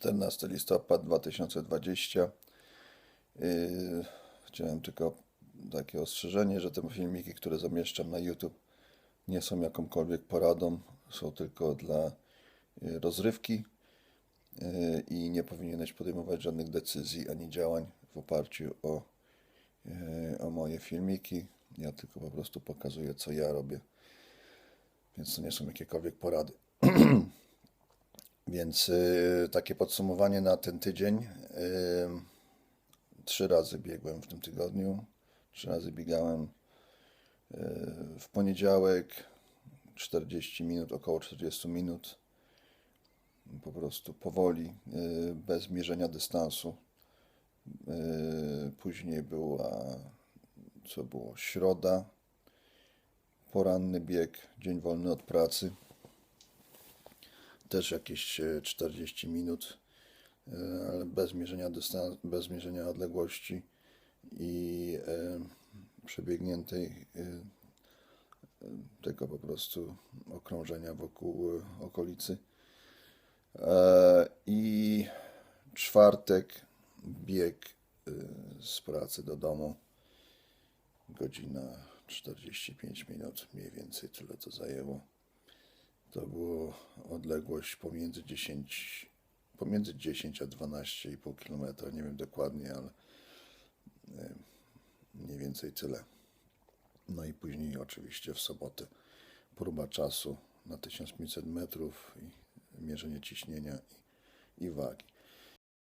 14 listopad 2020. Yy, Chciałem tylko takie ostrzeżenie, że te filmiki, które zamieszczam na YouTube, nie są jakąkolwiek poradą, są tylko dla yy, rozrywki yy, i nie powinieneś podejmować żadnych decyzji ani działań w oparciu o, o moje filmiki. Ja tylko po prostu pokazuję, co ja robię, więc to nie są jakiekolwiek porady. Więc y, takie podsumowanie na ten tydzień. Y, trzy razy biegłem w tym tygodniu. Trzy razy biegałem y, w poniedziałek 40 minut, około 40 minut. Po prostu powoli, bez mierzenia dystansu. Później była, co było, środa, poranny bieg, dzień wolny od pracy też jakieś e, 40 minut, e, ale bez mierzenia bez mierzenia odległości i e, przebiegniętej e, e, tylko po prostu okrążenia wokół e, okolicy. E, I czwartek bieg e, z pracy do domu, godzina 45 minut, mniej więcej tyle to zajęło. To było odległość pomiędzy 10, pomiędzy 10 a 12,5 km. Nie wiem dokładnie, ale mniej więcej tyle. No i później oczywiście w sobotę próba czasu na 1500 metrów i mierzenie ciśnienia i, i wagi.